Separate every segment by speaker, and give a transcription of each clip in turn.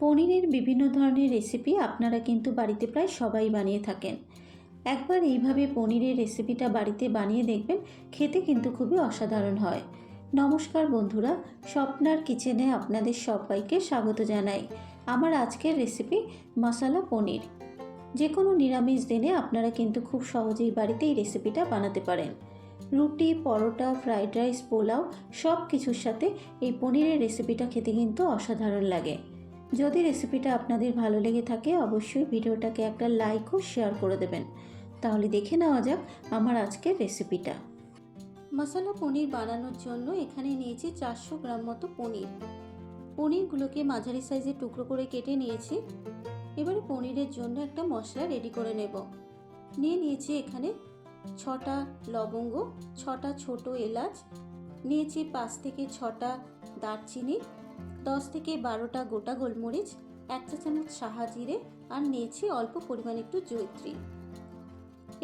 Speaker 1: পনিরের বিভিন্ন ধরনের রেসিপি আপনারা কিন্তু বাড়িতে প্রায় সবাই বানিয়ে থাকেন। একবার এইভাবে পনিরের রেসিপিটা বাড়িতে বানিয়ে দেখবেন, খেতে কিন্তু খুবই অসাধারণ হয়। নমস্কার বন্ধুরা, স্বপ্নার কিচেনে আপনাদের সবাইকে স্বাগত জানাই। আমার আজকের রেসিপি মশালা পনির। যে কোনো নিরামিষ দিনে আপনারা কিন্তু খুব সহজেই বাড়িতে এই রেসিপিটা বানাতে পারেন। রুটি, পরোটা ফ্রাইড রাইস পোলাও সব কিছুর সাথে এই পনিরের রেসিপিটা খেতে কিন্তু অসাধারণ লাগে। যদি রেসিপিটা আপনাদের ভালো লেগে থাকে, অবশ্যই ভিডিওটাকে একটা লাইক ও শেয়ার করে দেবেন। তাহলে দেখে নেওয়া যাক আমার আজকের রেসিপিটা। মশলা পনির বানানোর জন্য এখানে নিয়েছি চারশো গ্রাম মতো পনির। পনিরগুলোকে মাঝারি সাইজের টুকরো করে কেটে নিয়েছি। এবারে পনিরের জন্য একটা মশলা রেডি করে নেব। নিয়ে নিয়েছি এখানে ছটা লবঙ্গ, ছটা ছোট এলাচ, নিয়েছি পাঁচ থেকে ছটা দারচিনি দশ থেকে বারোটা গোটা গোলমরিচ, এক চা চামচ সাহা জিরে আর নিয়েছি অল্প পরিমাণ একটু জৈত্রী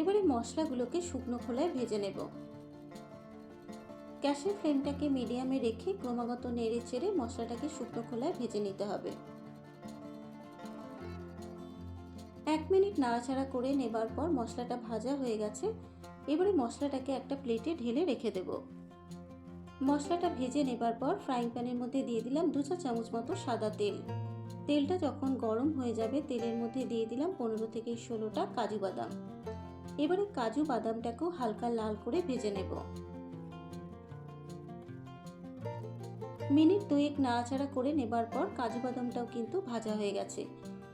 Speaker 1: এবারে মশলাগুলোকে শুকনো খোলায় ভেজে নেব। গ্যাসের ফ্লেমটাকে মিডিয়ামে রেখে ক্রমাগত নেড়ে চেড়ে মশলাটাকে শুকনো খোলায় ভেজে নিতে হবে। এক মিনিট নাড়াচাড়া করে নেবার পর মশলাটা ভাজা হয়ে গেছে, এবারে মশলাটাকে একটা প্লেটে ঢেলে রেখে দেব। মশলাটা ভেজে নেবার পর ফ্রাইং প্যানের মধ্যে দিয়ে দিলাম দু চা চামচ মতো সাদা তেল। তেলটা যখন গরম হয়ে যাবে, তেলের মধ্যে দিয়ে দিলাম পনেরো থেকে ষোলোটা কাজু বাদাম। এবারে কাজু বাদামটাকেও হালকা লাল করে ভেজে নেব। মিনিট দুয়েক নাড়াচাড়া করে নেবার পর কাজু বাদামটাও কিন্তু ভাজা হয়ে গেছে।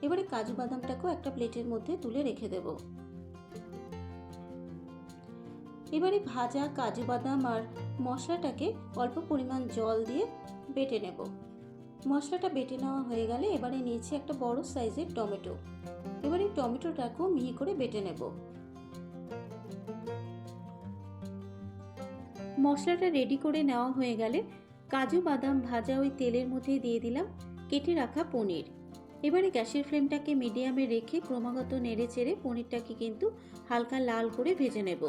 Speaker 1: এবারে কাজু বাদামটাকেও একটা প্লেটের মধ্যে তুলে রেখে দেব। এবারে ভাজা, কাজু বাদাম আর মশলাটাকে অল্প পরিমাণ জল দিয়ে বেটে নেব। মশলাটা বেটে নেওয়া হয়ে গেলে এবারে নিয়েছি একটা বড় সাইজের টমেটো। এবারে টমেটোটাকেও মিহি করে বেটে নেব। মশলাটা রেডি করে নেওয়া হয়ে গেলে কাজু বাদাম ভাজা ওই তেলের মধ্যে দিয়ে দিলাম কেটে রাখা পনির। এবারে গ্যাসের ফ্লেমটাকে মিডিয়ামে রেখে ক্রমাগত নেড়ে চেড়ে পনিরটাকে কিন্তু হালকা লাল করে ভেজে নেব।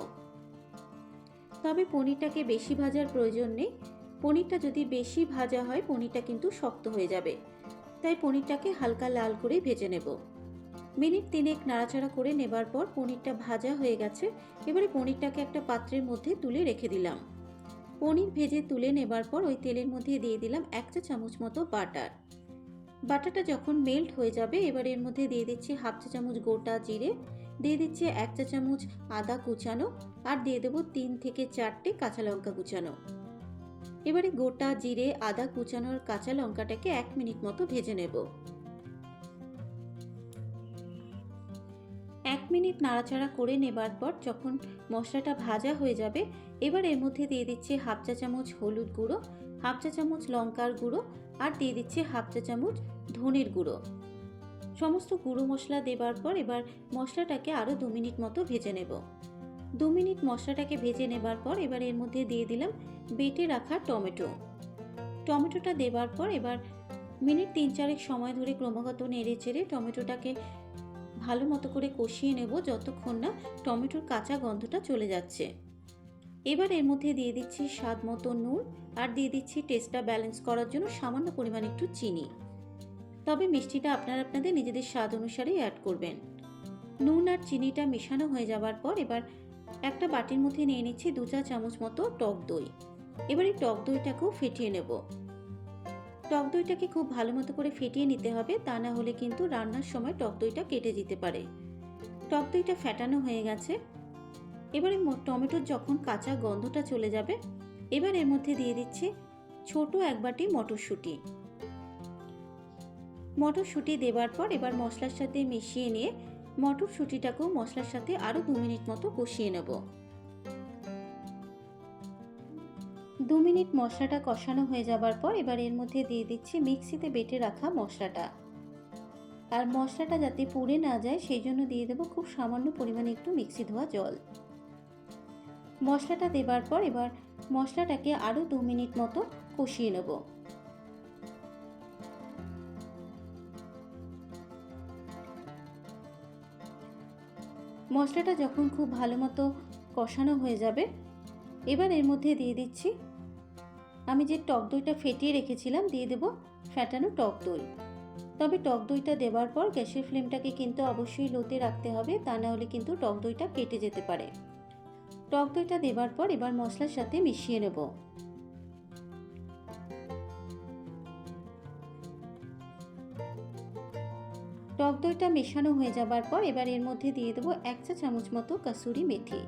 Speaker 1: তবে পনিরটাকে বেশি ভাজার প্রয়োজন নেই। পনিরটা যদি বেশি ভাজা হয়, পনিরটা কিন্তু শক্ত হয়ে যাবে। তাই পনিরটাকে হালকা লাল করে ভেজে নেব। মিনিট তিনেক নাড়াচাড়া করে নেবার পর পনিরটা ভাজা হয়ে গেছে। এবারে পনিরটাকে একটা পাত্রের মধ্যে তুলে রেখে দিলাম। পনির ভেজে তুলে নেবার পর ওই তেলের মধ্যে দিয়ে দিলাম এক চা চামচ মতো বাটার। বাটারটা যখন মেল্ট হয়ে যাবে, এবার এর মধ্যে দিয়ে দিচ্ছি হাফ চা চামচ গোটা জিরে। দিয়ে দিচ্ছি এক চা চামচ আদা কুচানো আর দিয়ে দেবো তিন থেকে চারটে কাঁচা লঙ্কা কুচানো। এবারে গোটা জিরে, আদা কুচানোর কাঁচা লঙ্কাটাকে এক মিনিট মতো ভেজে নেব। এক মিনিট নাড়াচাড়া করে নেবার পর যখন মশলাটা ভাজা হয়ে যাবে, এবার এর মধ্যে দিয়ে দিচ্ছি হাফ চা চামচ হলুদ গুঁড়ো, হাফ চা চামচ লঙ্কার গুঁড়ো আর দিয়ে দিচ্ছি হাফ চা চামচ ধনের গুঁড়ো। সমস্ত গুঁড়ো মশলা দেবার পর এবার মশলাটাকে আরও দু মিনিট মতো ভেজে নেব। দু মিনিট মশলাটাকে ভেজে নেবার পর এবার এর মধ্যে দিয়ে দিলাম বেটে রাখা টমেটো। টমেটোটা দেবার পর এবার মিনিট তিন চারেক সময় ধরে ক্রমাগত নেড়ে চেড়ে টমেটোটাকে ভালো মতো করে কষিয়ে নেব যতক্ষণ না টমেটোর কাঁচা গন্ধটা চলে যাচ্ছে। এবার এর মধ্যে দিয়ে দিচ্ছি স্বাদ মতো নুন আর দিয়ে দিচ্ছি টেস্টটা ব্যালেন্স করার জন্য সামান্য পরিমাণ একটু চিনি। তবে মিষ্টিটা আপনারা আপনাদের নিজেদের স্বাদ অনুসারেই অ্যাড করবেন। নুন আর চিনিটা মেশানো হয়ে যাওয়ার পর এবার একটা বাটির মধ্যে নিয়ে নিচ্ছি দু চা চামচ মতো টক দই। এবার এই টক দইটাকেও ফেটিয়ে নেব। টক দইটাকে খুব ভালো মতো করে ফেটিয়ে নিতে হবে, তা না হলে কিন্তু রান্নার সময় টক দইটা কেটে যেতে পারে। টক দইটা ফেটানো হয়ে গেছে। এবারে টমেটোর যখন কাঁচা গন্ধটা চলে যাবে, এবার এর মধ্যে দিয়ে দিচ্ছি ছোট এক বাটি মটরশুঁটি। মটরশুঁটি দেবার পর এবার মশলার সাথে মিশিয়ে নিয়ে মটরশুঁটিটাকেও মশলার সাথে আরও দু মিনিট মতো কষিয়ে নেব। দু মিনিট মশলাটা কষানো হয়ে যাবার পর এবার এর মধ্যে দিয়ে দিচ্ছি মিক্সিতে বেটে রাখা মশলাটা। আর মশলাটা যাতে পুড়ে না যায় সেই জন্য দিয়ে দেবো খুব সামান্য পরিমাণে একটু মিক্সি ধোয়া জল। মশলাটা দেবার পর এবার মশলাটাকে আরও দু মিনিট মতো কষিয়ে নেব। মশলাটা যখন খুব ভালো মতো কষানো হয়ে যাবে, এবার এর মধ্যে দিয়ে দিচ্ছি, আমি যে টক দইটা ফেটিয়ে রেখেছিলাম, দিয়ে দেব ফ্যাটানো টক দই। তবে টক দইটা দেওয়ার পর গ্যাসের ফ্লেমটাকে কিন্তু অবশ্যই লোতে রাখতে হবে, তা না হলে কিন্তু টক দইটা কেটে যেতে পারে। টক দইটা দেওয়ার পর এবার মশলার সাথে মিশিয়ে নেব। টক দইটা মেশানো হয়ে যাবার পর এবার এর মধ্যে দিয়ে দেবো এক চা চামচ মতো কাসুরি মেথি।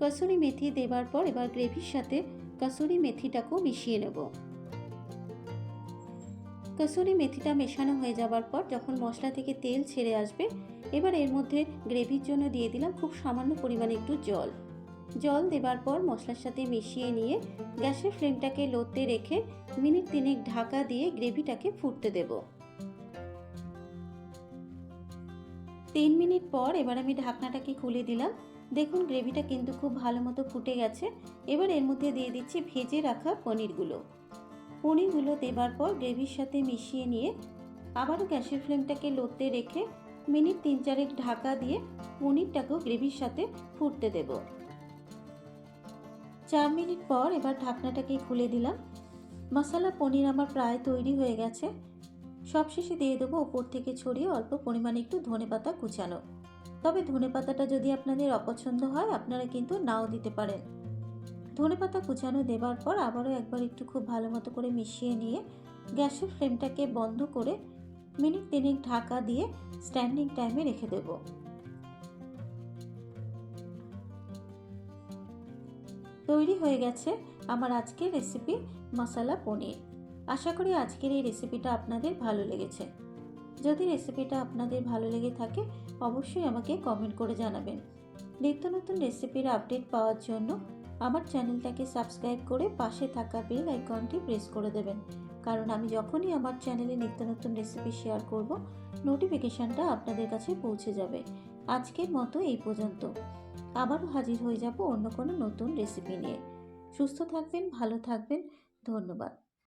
Speaker 1: কসুরি মেথি দেওয়ার পর এবার গ্রেভির সাথে কসুরি মেথিটাকেও মিশিয়ে নেব। কসুরি মেথিটা মেশানো হয়ে যাবার পর যখন মশলা থেকে তেল ছেড়ে আসবে, এবার এর মধ্যে গ্রেভির জন্য দিয়ে দিলাম খুব সামান্য পরিমাণে একটু জল। জল দেবার পর মশলার সাথে মিশিয়ে নিয়ে গ্যাসের ফ্লেমটাকে লোতে রেখে মিনিট তিনেক ঢাকা দিয়ে গ্রেভিটাকে ফুটতে দেব। তিন মিনিট পর এবার আমি ঢাকনাটাকে খুলে দিলাম। দেখুন, গ্রেভিটা কিন্তু খুব ভালো মতো ফুটে গেছে। এবার এর মধ্যে দিয়ে দিচ্ছি ভেজে রাখা পনিরগুলো। পনিরগুলো দেবার পর গ্রেভির সাথে মিশিয়ে নিয়ে আবারও গ্যাসের ফ্লেমটাকে লোতে রেখে মিনিট তিন চারেক ঢাকা দিয়ে পনিরটাকেও গ্রেভির সাথে ফুটতে দেব। চার মিনিট পর এবার ঢাকনাটাকে খুলে দিলাম। মশলা পনির আমার প্রায় তৈরি হয়ে গেছে। সবশেষে দিয়ে দেবো ওপর থেকে ছড়িয়ে অল্প পরিমাণে একটু ধনে পাতা কুচানো। তবে ধনে পাতাটা যদি আপনাদের অপছন্দ হয়, আপনারা কিন্তু নাও দিতে পারেন। ধনে পাতা কুচানো দেবার পর আবারও একবার একটু খুব ভালো মতো করে মিশিয়ে নিয়ে গ্যাসের ফ্লেমটাকে বন্ধ করে মিনিট তিনেক ঢাকা দিয়ে স্ট্যান্ডিং টাইমে রেখে দেব। তৈরি হয়ে গেছে আমার আজকের রেসিপি, মশলা পনির। আশা করি আজকের এই রেসিপিটা আপনাদের ভালো লেগেছে। যদি রেসিপিটা আপনাদের ভালো লেগে থাকে, অবশ্যই আমাকে কমেন্ট করে জানাবেন। নিত্য নতুন রেসিপির আপডেট পাওয়ার জন্য আমার চ্যানেলটাকে সাবস্ক্রাইব করে পাশে থাকা বেল আইকনটি প্রেস করে দেবেন। কারণ আমি যখনই আমার চ্যানেলে নিত্য নতুন রেসিপি শেয়ার করব নোটিফিকেশানটা আপনাদের কাছে পৌঁছে যাবে। আজকের মতো এই পর্যন্ত। আবারও হাজির হয়ে যাব অন্য কোনো নতুন রেসিপি নিয়ে। সুস্থ থাকবেন, ভালো থাকবেন। ধন্যবাদ।